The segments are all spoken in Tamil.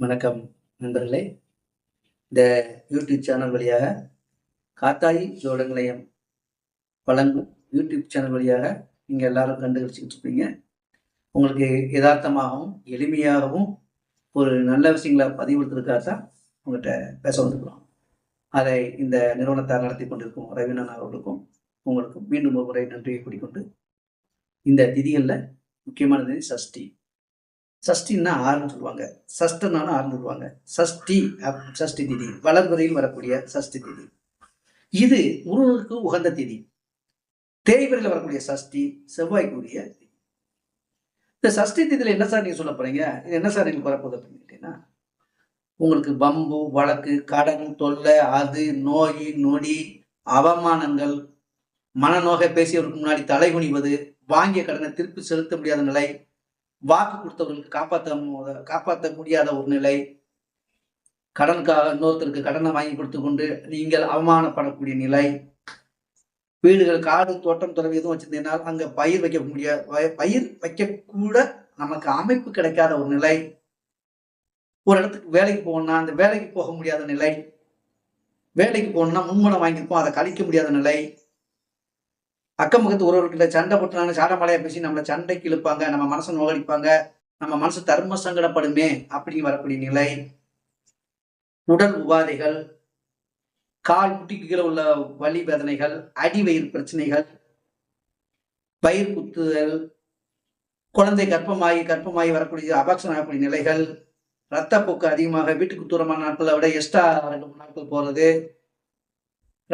வணக்கம் நண்பர்களே. இந்த யூடியூப் சேனல் வழியாக காத்தாயி ஜோட நிலையம் வழங்கும் யூடியூப் சேனல் வழியாக நீங்கள் எல்லாரும் கண்டுகளிச்சுக்கிட்டு இருப்பீங்க. உங்களுக்கு யதார்த்தமாகவும் எளிமையாகவும் ஒரு நல்ல விஷயங்களை பதிவுறுத்துறதுக்காக தான் உங்கள்கிட்ட பேச வந்துருக்கிறோம். அதை இந்த நிறுவனத்தார் நடத்தி கொண்டிருக்கும் ரவீனன் அவர்களுக்கும் உங்களுக்கும் மீண்டும் ஒரு முறை நன்றியை கூடிக்கொண்டு இந்த திதிகளில் முக்கியமான சஷ்டி. சஷ்டின்னா ஆறுன்னு சொல்லுவாங்க. சஷ்டனான ஆறுன்னு சொல்லுவாங்க. சஷ்டி அப்~ சஷ்டி திதி. வளர்வரையில் வரக்கூடிய சஷ்டி திதி. இது முருகனுக்கு உகந்த திதி. தேய்வரையில் வரக்கூடிய சஷ்டி செவ்வாய்க்குரிய திதி. இந்த சஷ்டி திதியில என்ன சார் நீங்க சொல்ல போறீங்க? இது என்ன சார் நீங்கள் வரப்போகுது அப்படின்னு கேட்டீங்கன்னா உங்களுக்கு பம்பு வழக்கு கடன் தொல்லை அது நோய் நொடி அவமானங்கள் மனநோக பேசியவருக்கு முன்னாடி தலை குனிவது வாங்கிய கடனை திருப்பி செலுத்த முடியாத நிலை வாக்கு கொடுத்தவர்களுக்கு காப்பாற்ற காப்பாற்ற முடியாத ஒரு நிலை. கடனுக்காக இன்னொருத்தருக்கு கடனை வாங்கி கொடுத்து கொண்டு நீங்கள் அவமானப்படக்கூடிய நிலை. வீடுகள் காடு தோட்டம் துறவு எதுவும் வச்சிருந்தீங்கன்னா அங்க பயிர் வைக்க முடியாது பயிர் வைக்க கூட நமக்கு அமைப்பு கிடைக்காத ஒரு நிலை. ஒரு இடத்துக்கு வேலைக்கு போகணும்னா அந்த வேலைக்கு போக முடியாத நிலை. வேலைக்கு போகணும்னா முன்மணம் வாங்கியிருப்போம் அதை கழிக்க முடியாத நிலை. அக்கம் பக்கத்து ஒருவர்கிட்ட சண்டை போட்டுனாலும் சாடமலையா பேசி நம்மளை சண்டைக்கு இழுப்பாங்க நம்ம மனசை நோகடிப்பாங்க நம்ம மனசு தர்ம சங்கடப்படுமே அப்படின்னு வரக்கூடிய நிலை. உடல் உபாதைகள் கால் முட்டிக்கு கீழே உள்ள வலி வேதனைகள் அடி வயிறு பிரச்சனைகள் பயிர் குத்துதல் குழந்தை கர்ப்பமாகி கர்ப்பமாகி வரக்கூடிய அபாக்ஷன் ஆகக்கூடிய நிலைகள் ரத்தப்போக்கு அதிகமாக வீட்டுக்கு தூரமான நாட்களை விட எக்ஸ்ட்ரா ரெண்டு மூணு நாட்கள் போறது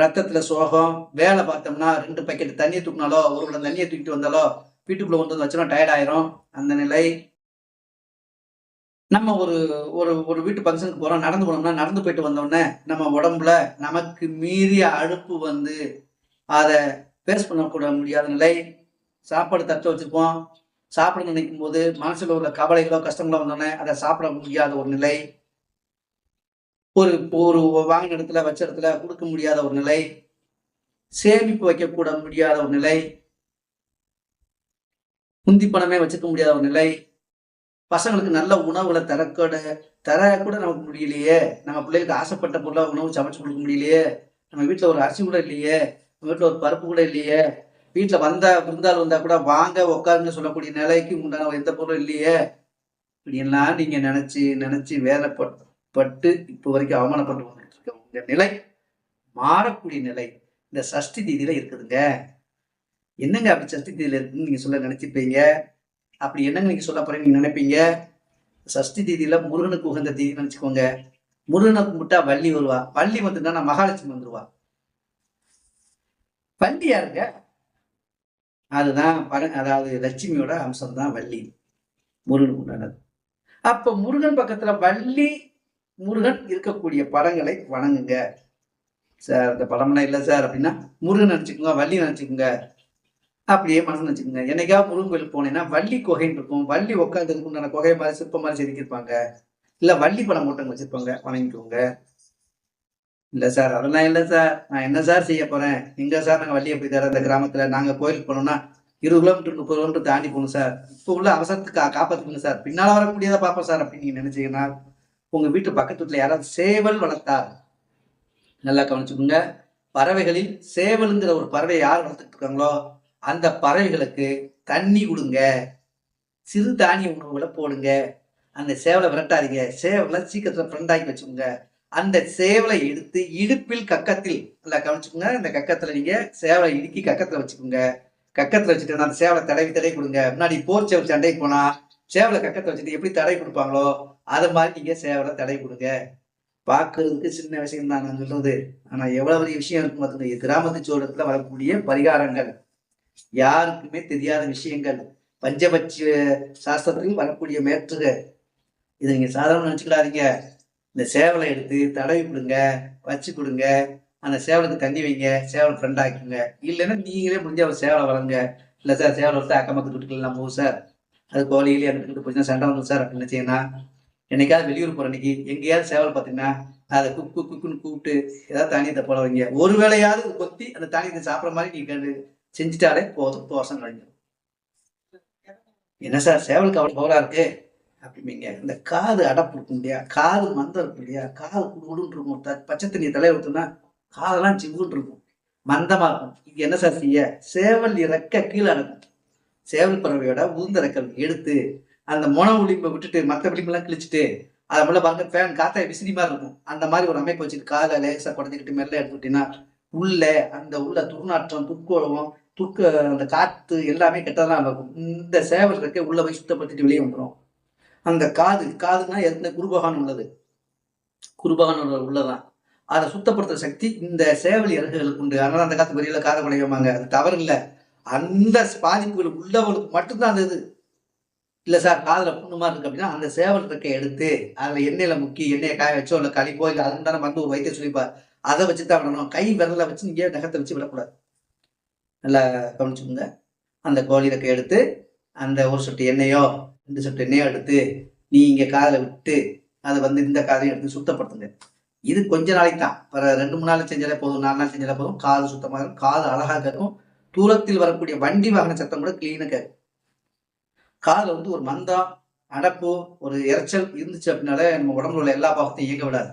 ரத்தத்துல சோகம் வேலை பார்த்தோம்னா ரெண்டு பக்கெட் தண்ணியை தூக்கினாலோ ஒரு குடம் தண்ணியை தூக்கிட்டு வந்தாலோ வீட்டுக்குள்ள கொண்டு வந்து வச்சோம்னா டயர்ட் ஆயிரும். அந்த நிலை. நம்ம ஒரு ஒரு ஒரு வீட்டு ஃபங்க்ஷனுக்கு போறோம் நடந்து போனோம்னா நடந்து போயிட்டு வந்தோடனே நம்ம உடம்புல நமக்கு மீறிய அழுப்பு வந்து அதை ஃபேஸ் பண்ணக்கூட முடியாத நிலை. சாப்பாடு தட்டு வச்சுப்போம் சாப்பிட நினைக்கும் போது மனசுல உள்ள கவலைகளோ கஷ்டங்களோ வந்தோடனே அதை சாப்பிட முடியாத ஒரு நிலை. ஒரு ஒரு வாங்கின இடத்துல வச்ச இடத்துல கொடுக்க முடியாத ஒரு நிலை சேமிப்பு வைக்கக்கூட முடியாத ஒரு நிலை முந்தி பணமே வச்சுக்க முடியாத ஒரு நிலை பசங்களுக்கு நல்ல உணவுகளை தரக்கூட தர கூட நமக்கு முடியலையே நம்ம பிள்ளைகளுக்கு ஆசைப்பட்ட பொருளாக உணவு சமைச்சு கொடுக்க முடியலையே நம்ம வீட்டில் ஒரு அரிசி கூட இல்லையே நம்ம வீட்டில் ஒரு பருப்பு கூட இல்லையே வீட்டில் வந்தா விருந்தாள் வந்தா கூட வாங்க உட்காருன்னு சொல்லக்கூடிய நிலைக்கு உண்டான எந்த பொருளும் இல்லையே இப்படியெல்லாம் நீங்க நினைச்சு நினைச்சு வேலைப்பட்டு பட்டு இப்போ வரைக்கும் அவமானப்பட்டு வந்துட்டு இருக்க உங்க நிலை மாறக்கூடிய நிலை இந்த சஷ்டி தீதியில இருக்குதுங்க. என்னங்க அப்படி சஷ்டி தீதியில இருக்குன்னு நீங்க சொல்ல நினைச்சிருப்பீங்க? அப்படி என்னங்க நீங்க சொல்ல போறீங்க நீங்க நினைப்பீங்க? சஷ்டி தீதியில முருகனுக்கு உகந்த தீதி நினைச்சுக்கோங்க. முருகனை கும்பிட்டா வள்ளி வருவா. வள்ளி வந்துட்டா மகாலட்சுமி வந்துருவா. வள்ளி யாருங்க? அதுதான் பழ அதாவது லட்சுமியோட அம்சம் தான் வள்ளி. முருகனுக்கு உண்டானது. அப்ப முருகன் பக்கத்துல வள்ளி முருகன் இருக்கக்கூடிய படங்களை வணங்குங்க. சார் இந்த படம்னா இல்லை சார் அப்படின்னா முருகன் நினச்சிக்கோங்க வள்ளி நினச்சிக்கோங்க அப்படியே மனசு நினச்சிக்கோங்க என்னைக்காவது முருகன் கோயிலுக்கு போனேன்னா வள்ளி குகைன்னு இருக்கும். வள்ளி உட்காந்துக்கு உண்டான குகை மாதிரி சிற்பம் மாதிரி செதுக்கியிருப்பாங்க. இல்லை வள்ளி படம் மட்டும் வச்சிருப்பாங்க வணங்கிக்கோங்க. இல்லை சார் அதெல்லாம் இல்லை சார். நான் என்ன சார் செய்ய போகிறேன் எங்கே சார் நாங்கள் வள்ளி எப்படி தர இந்த கிராமத்தில் நாங்கள் கோயிலுக்கு போனோம்னா இருபது கிலோமீட்டர் முப்பது கிலோமீட்டர் தாண்டி போகணும் சார். இப்போ உள்ள அவசரத்துக்கு காப்பாற்றுக்கணும் சார். பின்னால் வர முடியாத பார்ப்போம் சார் அப்படின்னு நீங்கள் நினச்சிங்கன்னா உங்க வீட்டு பக்கத்து வீட்டில் யாராவது சேவல் வளர்த்தா? நல்லா கவனிச்சுக்கோங்க. பறவைகளில் சேவலுங்கிற ஒரு பறவை யார் வளர்த்துட்டு இருக்காங்களோ அந்த பறவைகளுக்கு தண்ணி கொடுங்க. சிறு தானிய உணவுகளை போடுங்க. அந்த சேவலை விரட்டாதீங்க. சேவலை சீக்கிரத்துல ஃப்ரெண்டாக்கி வச்சுக்கோங்க. அந்த சேவலை எடுத்து இடுப்பில் கக்கத்தில் நல்லா கவனிச்சுக்கோங்க. அந்த கக்கத்துல நீங்க சேவலை இடுக்கி கக்கத்துல வச்சுக்கோங்க. கக்கத்துல வச்சுட்டு அந்த சேவலை தடவி தடவி கொடுங்க. முன்னாடி போர் சேவல் சண்டைக்கு போனா சேவலை கக்கத்தில் வச்சுட்டு எப்படி தடவி கொடுப்பாங்களோ அது மாதிரி நீங்க சேவலை தடை கொடுங்க. பார்க்கறதுக்கு சின்ன விஷயம் தான் நான் சொல்றது. ஆனா எவ்வளவு பெரிய விஷயம் இருக்கும் பார்த்துங்க கிராமத்து சோழத்துல வரக்கூடிய பரிகாரங்கள். யாருக்குமே தெரியாத விஷயங்கள். பஞ்சபட்ச சாஸ்திரத்திலும் வரக்கூடிய மேற்றுக. இதை நீங்க சாதாரண நினைச்சுக்கிடாதீங்க. இந்த சேவலை எடுத்து தடவி கொடுங்க வச்சு கொடுங்க. அந்த சேவலுக்கு தண்ணி வைங்க சேவல் ஃப்ரெண்ட் ஆக்கிங்க இல்லைன்னா நீங்களே முடிஞ்ச ஒரு சேவலை வளருங்க. இல்லை சார் சேவலை வளர்த்து அக்கம் பக்கத்து வீட்டுக்கலாம் போகும் சார். அது கோழியிலே எனக்கு போச்சுன்னா சண்டை வந்து சார். அப்படின்னு நினைச்சீங்கன்னா என்னைக்காவது வெளியூர் போற அன்னைக்கு எங்கேயாவது சேவல் பார்த்தீங்கன்னா அதை குக்கு குக்குன்னு கூப்பிட்டு ஏதாவது தானியத்தை போட வைங்க. ஒரு வேளையாவது கொத்தி அந்த தானியத்தை சாப்பிட்ற மாதிரி நீங்க கண்டு செஞ்சுட்டாலே போதும். தோசம் கழிஞ்சிடும் என்ன சார் சேவலுக்கு அவ்வளோ பவரா இருக்கு? அப்படிம்பீங்க. இந்த காது அடப்பு இருக்கும் இல்லையா? காது மந்தம் இருக்கும் இல்லையா? காது குடுன்னு இருக்கும். த- பச்சை தண்ணியை தலையை ஊற்றுனா காதெல்லாம் ஜிவுன்னு இருக்கும். மந்தமா இருக்கும். இது என்ன சார் செய்ய? சேவல் இறக்க கீழே அடக்கும் சேவல் பறவையோட உளுந்த ரெக்கல் எடுத்து அந்த மொன ஒளிம்பை விட்டுட்டு மற்ற விளிம்பெல்லாம் கிழிச்சிட்டு அதை மட்டும் பாருங்க ஃபேன் காத்தா விசிறி மாதிரி இருக்கும். அந்த மாதிரி ஒரு அமைப்பு வச்சுட்டு காலை லேசாக குறைஞ்சிக்கிட்டு மெல்ல எடுத்துக்கிட்டீங்கன்னா உள்ள அந்த உள்ள துர்நாற்றம் துர்க்கோளம் துர்க்க அந்த காத்து எல்லாமே கெட்டதெல்லாம் இருக்கும் இந்த சேவல் இருக்க உள்ள போய் சுத்தப்படுத்திட்டு வெளியே வந்துடும் அந்த காது காதுனா ஏற்கனவே குருபகான் உள்ளது. குருபகான் உள்ளதான். அதை சுத்தப்படுத்துற சக்தி இந்த சேவல் இறகுகளுக்கு உண்டு. அதனால அந்த காத்து வெளியில காதை குலையமாங்க அது தவறு இல்லை அந்த பாதிப்புகள் உள்ளவங்களுக்கு மட்டும்தான் அந்த இது. இல்லை சார் காதில் புண்ணு மாதிரி இருக்கு அப்படின்னா அந்த சேவல் இருக்க எடுத்து அதில் எண்ணெயில் முக்கி எண்ணெயை காய வச்சோ இல்லை கழிப்போ இல்லை அதுண்டான மருந்து ஒரு வைத்தியம் சொல்லிப்பார். அதை வச்சு தான் விடணும். கை விரலை வச்சு நீங்கள் நகத்தை வச்சு விடக்கூடாது. நல்லா கவனிச்சுக்கோங்க. அந்த கோழி இறக்கை எடுத்து அந்த ஒரு சொட்டு எண்ணெயோ ரெண்டு சொட்டு எண்ணெயோ எடுத்து நீங்கள் காதில் விட்டு அதை வந்து இந்த காதையும் எடுத்து சுத்தப்படுத்துங்க. இது கொஞ்ச நாளைக்கு தான். பிற ரெண்டு மூணு நாள் செஞ்சாலே போதும் நாலு நாள் செஞ்சாலே போதும். காது சுத்தமாக இருக்கும். காது அழகாக இருக்கும் தூரத்தில் வரக்கூடிய வண்டி வாகன சத்தம் கூட கிளீனாக கேட்கும். காதில் வந்து ஒரு மந்தம் அடப்பு ஒரு இரைச்சல் இருந்துச்சு அப்படின்னாலே நம்ம உடம்புல உள்ள எல்லா பாகத்தையும் இயங்க விடாது.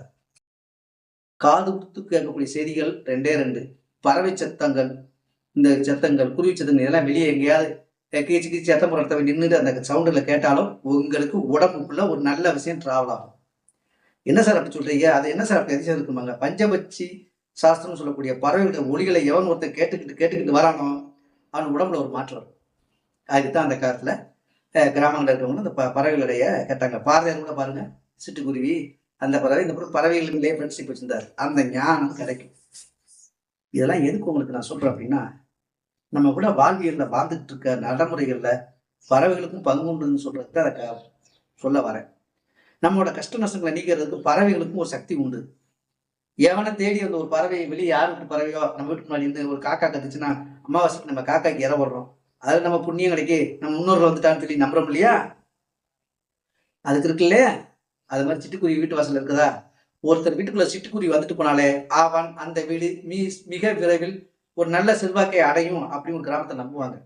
காது குத்து கேட்கக்கூடிய செய்திகள் ரெண்டே ரெண்டு. பறவை சத்தங்கள் இந்த சத்தங்கள் குருவி சத்தங்கள் இதெல்லாம் வெளியே எங்கேயாவது கீச்சு கீச்சு சத்தம் போடுறத நின்றுட்டு அந்த சவுண்டில் கேட்டாலும் உங்களுக்கு உடம்புக்குள்ள ஒரு நல்ல விஷயம் ட்ராவல் ஆகும். என்ன சார் அப்படி சொல்றீங்க? அது என்ன சார் அப்படி அதிசயம் இருக்குமாங்க பஞ்சபட்சி சாஸ்திரம் சொல்லக்கூடிய பறவைகளுடைய ஒளிகளை எவன் ஒருத்தன் கேட்டுக்கிட்டு கேட்டுக்கிட்டு வரானோ அவன் உடம்புல ஒரு மாற்றம் அதுக்கு தான் அந்த காலத்தில் கிராமங்களில் இருக்கிறவங்க அந்த ப- பறவைகளுடைய கேட்டாங்க பாரதியார் கூட பாருங்க சிட்டுக்குருவி அந்த பறவை இந்த பிறகு பறவைகளுக்குள்ளே ஃப்ரெண்ட்ஷிப் வச்சிருந்தார். அந்த ஞானம் கிடைக்கும். இதெல்லாம் எதுக்கு உங்களுக்கு நான் சொல்றேன் அப்படின்னா நம்ம கூட வாழ்வியல்ல வாழ்ந்துட்டு இருக்க நடைமுறைகள்ல பறவைகளுக்கும் பங்கு உண்டுன்னு தான் அதை சொல்ல வரேன். நம்மளோட கஷ்ட நஷ்டங்களை நீக்கிறதுக்கு பறவைகளுக்கும் ஒரு சக்தி உண்டு. எவனை தேடி அந்த ஒரு பறவை வெளியே யார் வீட்டு பறவையோ நம்ம வீட்டுக்கு முன்னாடி இருந்து ஒரு காக்கா கத்துச்சுன்னா அமாவாசைக்கு நம்ம காக்காக்கு இற போடுறோம். அதாவது நம்ம புண்ணியம் கிடைக்கி நம்ம முன்னோர்கள் வந்துட்டான்னு சொல்லி நம்புறோம் இல்லையா? அதுக்கு இருக்கு இல்லையா? அது மாதிரி சிட்டுக்குருவி வீட்டு வாசல் இருக்குதா? ஒருத்தர் வீட்டுக்குள்ள சிட்டுக்குருவி வந்துட்டு போனாலே அவன் அந்த வீடு மீ மிக விரைவில் ஒரு நல்ல செல்வாக்கை அடையும் அப்படின்னு ஒரு கிராமத்தை நம்புவாங்க.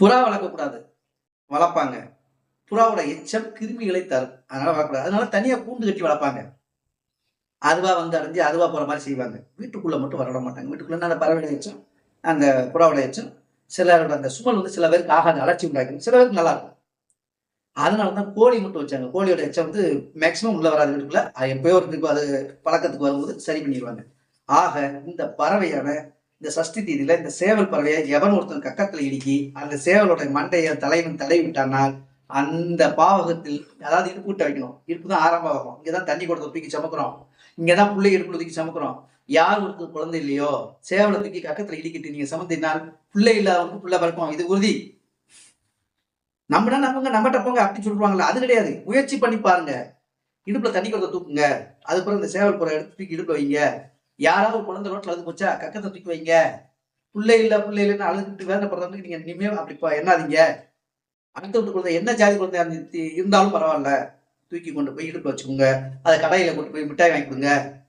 புறா வளர்க்கக்கூடாது. வளர்ப்பாங்க. புறாவோட எச்சம் கிருமிகளை தரும். அதனால வளர்க்கக்கூடாது. அதனால தனியா கூண்டு கட்டி வளர்ப்பாங்க. அதுவா வந்து அடைஞ்சு அதுவா போற மாதிரி செய்வாங்க. வீட்டுக்குள்ள மட்டும் வரவிட மாட்டாங்க. வீட்டுக்குள்ள நல்ல பறவை எச்சம்? அந்த புறாவோட எச்சம். சிலரோட அந்த சுமல் வந்து சில பேருக்கு ஆகாத அலட்சி உண்டாக்கும் சில பேருக்கு நல்லா இருக்கும் அதனால தான் கோழி மட்டும் வச்சாங்க. கோழியோட எச்சம் வந்து மேக்சிமம் உள்ள வராது வீட்டுக்குள்ள. அது எப்பயோ ஒரு அது பழக்கத்துக்கு வரும்போது சரி பண்ணிடுவாங்க. ஆக இந்த பறவையான இந்த சஷ்டி தீதியில இந்த சேவல் பறவையை எவன் ஒருத்தன் கக்கத்துல இடுக்கி அந்த சேவலோட மண்டைய தலைவன் தலை விட்டானால் அந்த பாவகத்தில் அதாவது இடுப்பு விட்டு வைக்கணும். இடுப்பு தான் ஆறாம் பாவகம். இங்கதான் தண்ணி கொடுத்து தூக்கி சமைக்கிறோம். இங்கதான் பிள்ளை இடுப்புல தூக்கி சமைக்கிறோம். யார் ஒருத்தர் குழந்தை இல்லையோ? சேவலை தூக்கி கக்கத்துல இடிக்கிட்டு நீங்க சமந்தினால் பிள்ளை இல்லாதவங்க பிள்ளை பிறக்கும் இது உறுதி. நம்மனா நம்புங்க நம்மகிட்ட போங்க அப்படி சொல்லுவாங்களா அது கிடையாது. முயற்சி பண்ணி பாருங்க. இடுப்புல தண்ணி குழந்தை தூக்குங்க. அதுக்கப்புறம் இந்த சேவல் புற எடுத்து தூக்கி இடுப்புல வைங்க. யாராவது குழந்தை ரோட்ல வந்து போச்சா கக்கத்தை தூக்கி வைங்க. பிள்ளை இல்ல பிள்ளை இல்லைன்னு அழுதுட்டு வேதனைப்படுறவங்களுக்கு நீங்க இனிமே அப்படி என்னாதீங்க அடுத்த வீட்டு குழந்தை என்ன ஜாதி குழந்தை இருந்தாலும் பரவாயில்ல. தூக்கி கொண்டு போய் இடுப்புல வச்சுக்கோங்க. அதை கடையில கொண்டு போய் மிட்டாய் வாங்கி கொடுங்க.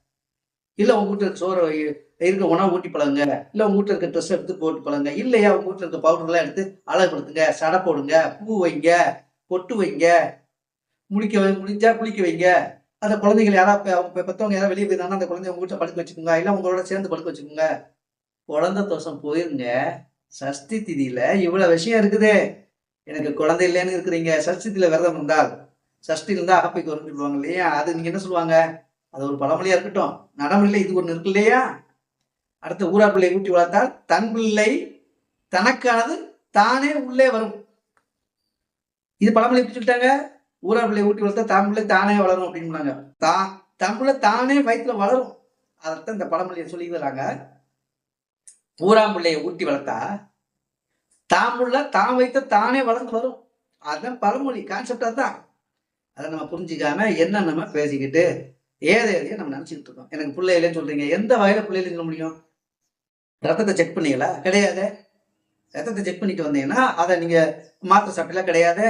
இல்லை உங்க வீட்டுல சோறு இருக்க உணவு ஊட்டி பழகுங்க. இல்லை உங்க வீட்டில் இருக்க ட்ரெஸ் எடுத்து போட்டு பழகுங்க. இல்லையா உங்க வீட்டில் இருக்க பவுடர்லாம் எடுத்து அழகுபடுத்துங்க சடை போடுங்க. பூ வைங்க. பொட்டு வைங்க. முடிக்க முடிஞ்சா குளிக்க வைங்க. அந்த குழந்தைகள் யாராவது பெ- அவங்க யாராவது வெளியே போயிருந்தாங்கன்னா அந்த குழந்தைய உங்க வீட்டில் படுக்க வச்சுக்கோங்க. இல்லை உங்களோட சேர்ந்து படுக்க வச்சுக்கோங்க. குழந்தை தோஷம் போயிருங்க. சஷ்டி திதியில இவ்வளவு விஷயம் இருக்குது. எனக்கு குழந்தை இல்லைன்னு இருக்கிறீங்க. சஷ்டி திதியில விரதம் இருந்தால் சஷ்டி இருந்தா அகப்பைக்கு வரும்னு சொல்லுவாங்க இல்லையா? அது நீங்க என்ன சொல்லுவாங்க? அது ஒரு பழமொழியா இருக்கட்டும். நடைமுறையில இது ஒன்று இருக்கு இல்லையா? அடுத்த ஊரா பிள்ளை ஊட்டி வளர்த்தால் தன் பிள்ளை தனக்கானது தானே உள்ளே வரும். இது பழமொழி எப்படி சொல்லிட்டாங்க? ஊரா பிள்ளை ஊட்டி வளர்த்தா தான் பிள்ளை தானே வளரும் அப்படின்னாங்க தான் தன் பிள்ளை தானே வயிற்றுல வளரும். அதைத்தான் இந்த பழமொழியை சொல்லி தராங்க ஊராம் பிள்ளையை ஊட்டி வளர்த்தா தான் புள்ள தான் வைத்த தானே வளர்ந்து வரும். அதுதான் பழமொழி கான்செப்ட் தான் அதை நம்ம புரிஞ்சுக்காம என்ன நம்ம பேசிக்கிட்டு ஏதை எதையோ நம்ம நினைச்சுக்கிட்டு இருக்கோம். எனக்கு பிள்ளை இல்லைன்னு சொல்றீங்க. எந்த வகையில பிள்ளை இல்லைன்னு சொல்ல முடியும்? ரத்தத்தை செக் பண்ணீங்களா? கிடையாது. ரத்தத்தை செக் பண்ணிட்டு வந்தீங்கன்னா அதை நீங்க மாத்திரை சாப்பிட்டலாம் கிடையாது.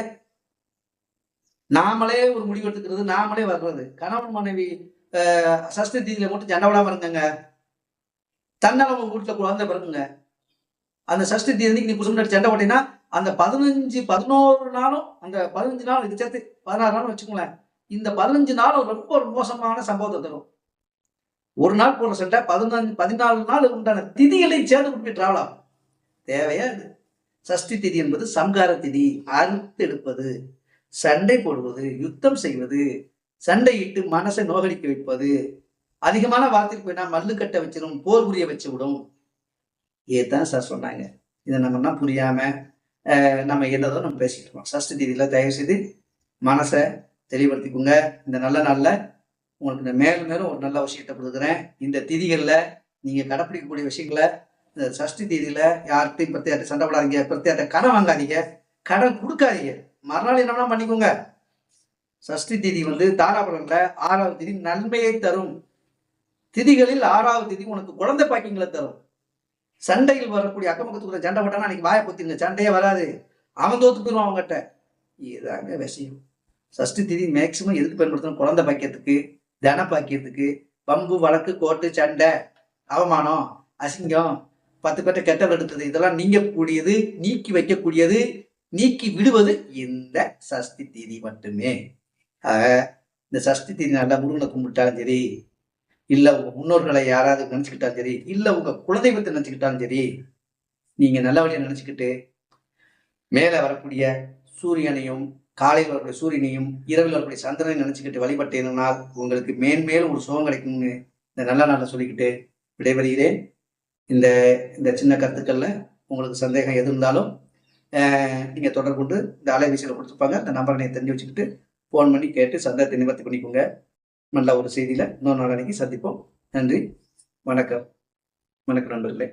நாமளே ஒரு முடிவு எடுத்துக்கிறது நாமளே வர்றது. கணவன் மனைவி சஷ்டி தீதியில மட்டும் சண்டை விடாம இருந்தங்க தன்னால உங்க வீட்டுல குழந்தை பிறகுங்க அந்த சஷ்டி தீதி நீ புதுசு முன்னாடி சண்டை போட்டீங்கன்னா அந்த பதினஞ்சு பதினோரு நாளும் அந்த பதினஞ்சு நாள் இது சேர்த்து பதினாறு நாளும் வச்சுக்கோங்களேன். இந்த பதினஞ்சு நாளும் ரொம்ப மோசமான சம்பவத்தை தரும். ஒரு நாள் போன சண்டை பதினஞ்சு பதினாலு நாள் உண்டான திதிகளை சேர்ந்து கொண்டு டிராவல் ஆகும். தேவையா இது? சஷ்டி திதி என்பது சம்கார திதி. அறுத்து எடுப்பது சண்டை போடுவது யுத்தம் செய்வது சண்டையிட்டு மனசை நோகடிக்க வைப்பது. அதிகமான வார்த்தைக்கு போயினா மல்லு கட்ட வச்சிடும் போர் புரிய வச்சு விடும். இதுதான் சார் சொன்னாங்க. இதை நம்மனா புரியாம நம்ம என்னதோ நம்ம பேசிட்டு இருக்கோம். சஷ்டி திதியில தயவு செய்து மனசை தெளிவுபடுத்திக்கோங்க. இந்த நல்ல நாளில் உங்களுக்கு இந்த மேலும் மேலும் ஒரு நல்ல விஷயத்தை கொடுக்குறேன். இந்த திதிகளில் நீங்கள் கடைப்பிடிக்கக்கூடிய விஷயங்களை இந்த சஷ்டி தேதியில் யார்கிட்டையும் பிரத்யாட்ட சண்டை போடாதீங்க பிரத்யேகத்தை கடன் வாங்காதீங்க கடன் கொடுக்காதீங்க. மறுநாள் என்ன பண்ணிக்கோங்க. சஷ்டி தேதி வந்து தாராபுரத்தில் ஆறாவது தேதி நன்மையை தரும். திதிகளில் ஆறாவது தேதி உனக்கு குழந்தை பாக்கியங்களை தரும். சண்டையில் வரக்கூடிய அக்கம் பக்கத்துக்குள்ள சண்டை போட்டானா அன்னைக்கு வாயை பொத்திங்க சண்டையே வராது. அவன் தோத்து போயிடுவான் அவங்ககிட்ட இதாங்க விஷயம். சஷ்டி திதி மேக்சிமம் எதுக்கு பயன்படுத்தணும்? குழந்தை பாக்கியத்துக்கு தன பாக்கியத்துக்கு பம்பு வழக்கு கோர்ட்டு சண்டை அவமானம் அசிங்கம் பத்து பேர்ட்ட கெட்டல் எடுத்தது இதெல்லாம் நீங்கக்கூடியது நீக்கி வைக்கக்கூடியது நீக்கி விடுவது இந்த சஷ்டி திதி மட்டுமே. ஆக இந்த சஷ்டி திதி நல்லா முருகனை கும்பிட்டாலும் சரி இல்லை உங்க முன்னோர்களை யாராவது நினைச்சுக்கிட்டாலும் சரி இல்லை உங்க குலதெய்வத்தை நினைச்சுக்கிட்டாலும் சரி நீங்க நல்ல வழியை நினைச்சுக்கிட்டு மேலே வரக்கூடிய சூரியனையும் காலையில் வரக்கூடிய சூரியனையும் இரவில் வரக்கூடிய சந்திரனையும் நினைச்சுக்கிட்டு வழிபட்டேனால் உங்களுக்கு மேன்மேலும் ஒரு சுகம் கிடைக்கும்னு இந்த நல்ல நாளில் சொல்லிக்கிட்டு விடைபெறுகிறேன். இந்த இந்த சின்ன கருத்துக்கள்ல உங்களுக்கு சந்தேகம் எது இருந்தாலும் நீங்கள் நீங்க தொடர்பு கொண்டு இந்த அலைவீசியில் கொடுத்துருப்பாங்க அந்த நம்பரை நீங்கள் தெரிஞ்சு வச்சுக்கிட்டு ஃபோன் பண்ணி கேட்டு சந்தேகத்தை நிவர்த்தி பண்ணிக்கோங்க. நல்ல ஒரு செய்தியில் இன்னொரு நாள் அன்னைக்கு சந்திப்போம். நன்றி. வணக்கம். வணக்கம் நண்பர்களே.